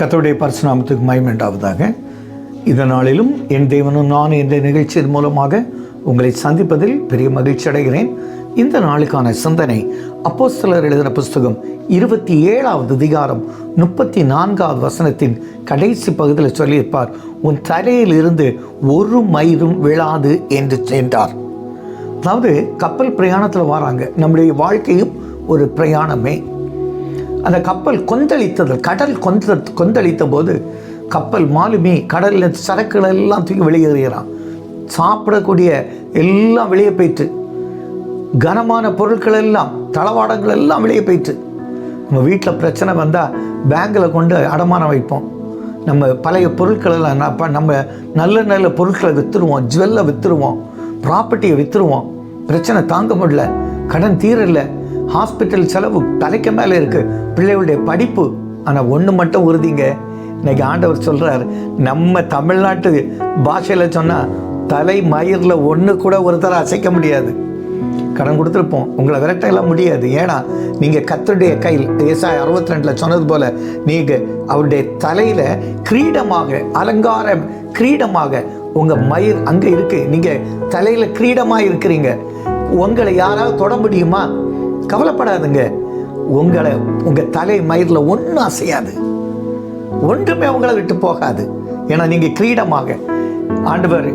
கத்தோடைய பரிசுநாமத்துக்கு மயமெண்டாவதாக இந்த நாளிலும் என் தேவனும் நான் என்ற நிகழ்ச்சியின் மூலமாக உங்களை சந்திப்பதில் பெரிய மகிழ்ச்சி அடைகிறேன். இந்த நாளுக்கான சிந்தனை அப்போஸ்தலர் எழுதின புஸ்தகம் இருபத்தி ஏழாவது அதிகாரம் முப்பத்தி நான்காவது வசனத்தின் கடைசி பகுதியில் சொல்லியிருப்பார் உன் தரையில் இருந்து ஒரு மயிரும் விழாது என்று சென்றார் அதாவது கப்பல் பிரயாணத்தில் வராங்க. நம்முடைய வாழ்க்கையும் ஒரு பிரயாணமே. அந்த கப்பல் கொந்தளித்தது கடல் கொந்த கொந்தளித்த போது கப்பல் மாலுமி கடலில் சரக்குகள் எல்லாம் தூக்கி வெளியேறுகிறான். சாப்பிடக்கூடிய எல்லாம் வெளியே போயிட்டு கனமான பொருட்கள் எல்லாம் தளவாடங்கள் எல்லாம் வெளியே போயிட்டு நம்ம வீட்டில் பிரச்சனை வந்தால் பேங்கில் கொண்டு அடமானம் வைப்போம். நம்ம பழைய பொருட்கள் எல்லாம் நம்ம- நம்ம நல்ல நல்ல பொருட்களை விற்றுருவோம் ஜுவல்லை விற்றுருவோம் ப்ராப்பர்ட்டியை விற்றுருவோம் பிரச்சனை தாங்க முடியல கடன் தீரலை. ஹாஸ்பிட்டல் செலவு தலைக்கு மேலே இருக்குது பிள்ளைகளுடைய படிப்பு. ஆனால் ஒன்று மட்டும் உறுதிங்க. இன்னைக்கு ஆண்டவர் சொல்கிறார் நம்ம தமிழ்நாட்டு பாஷையில் சொன்னால் தலை மயிரில் ஒன்று கூட ஒருத்தர அசைக்க முடியாது. கடன் கொடுத்துருப்போம். உங்களை விரட்டலாம் முடியாது. ஏன்னா நீங்கள் கத்தருடைய கையில் ஏசாய் அறுபத்தி ரெண்டில் சொன்னது போல் நீங்கள் அவருடைய தலையில் கிரீடமாக அலங்கார கிரீடமாக உங்கள் மயிர் அங்கே இருக்குது நீங்கள் தலையில் கிரீடமாக இருக்கிறீங்க. உங்களை யாராவது தொட முடியுமா? கவலைப்படாதுங்க. உங்களை உங்கள் தலை மயிரில் ஒன்றும் அசையாது. ஒன்றுமே உங்களை விட்டு போகாது. ஏன்னா நீங்கள் கிரீடமாக. ஆண்டவர்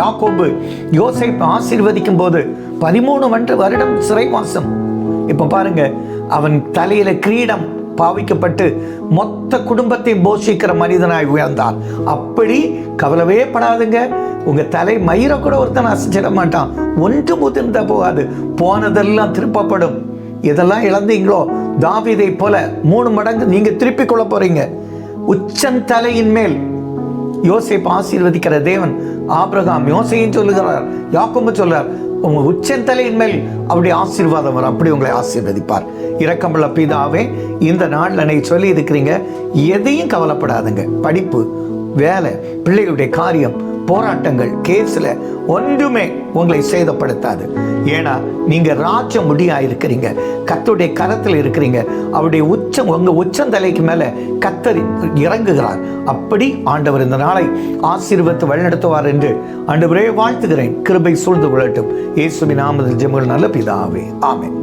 யாக்கோபு யோசை ஆசீர்வதிக்கும் போது பதிமூணு வருடம் சிறைவாசம். இப்போ பாருங்க அவன் தலையில கிரீடம் பாவிக்கப்பட்டு மொத்த குடும்பத்தை போஷிக்கிற மனிதனாய் உயர்ந்தார் அப்படி கவலவே படாதுங்க. உங்க தலை மயிரை கூட ஒருத்தன் அசைச்சிட மாட்டான். ஒன்று முதிர்ந்த போகாது. போனதெல்லாம் திருப்பப்படும். இதெல்லாம் இழந்தீங்களோ தாவிதை போல மூணு மடங்கு நீங்க திருப்பிக் கொள்ள போறீங்க. உச்சந்தலையின் மேல் யோசேப்பு ஆசீர்வதிக்கிற தேவன் ஆபிரகாம் யோசையும் சொல்லுகிறார் யாக்கோபு சொல்றார் உங்க உச்சந்தலையின் மேல் அப்படி ஆசீர்வாதம் வரும். அப்படி உங்களை ஆசீர்வதிப்பார். இரக்கமுள்ள பிதாவே இந்த நாளில் என்னை சொல்லி இருக்கிறீங்க எதையும் கவலைப்படாதுங்க. படிப்பு வேலை பிள்ளைகளுடைய காரியம் போராட்டங்கள் கேஸில் ஒன்றுமே உங்களை சேதப்படுத்தாது. ஏன்னா நீங்கள் ராஜ முடியா இருக்கிறீங்க கத்தருடைய கரத்தில் இருக்கிறீங்க அவருடைய உச்சம் உங்கள் உச்சந்தலைக்கு மேலே கத்தர் இறங்குகிறார். அப்படி ஆண்டவர் இந்த நாளை ஆசீர்வத்து வழிநடத்துவார் என்று ஆண்டவரே வாழ்த்துகிறேன். கிருபை சூழ்ந்து கொள்ளட்டும். இயேசுவின் நாமதில் ஜெமுகள் நல்ல பிதாவே. ஆமேன்.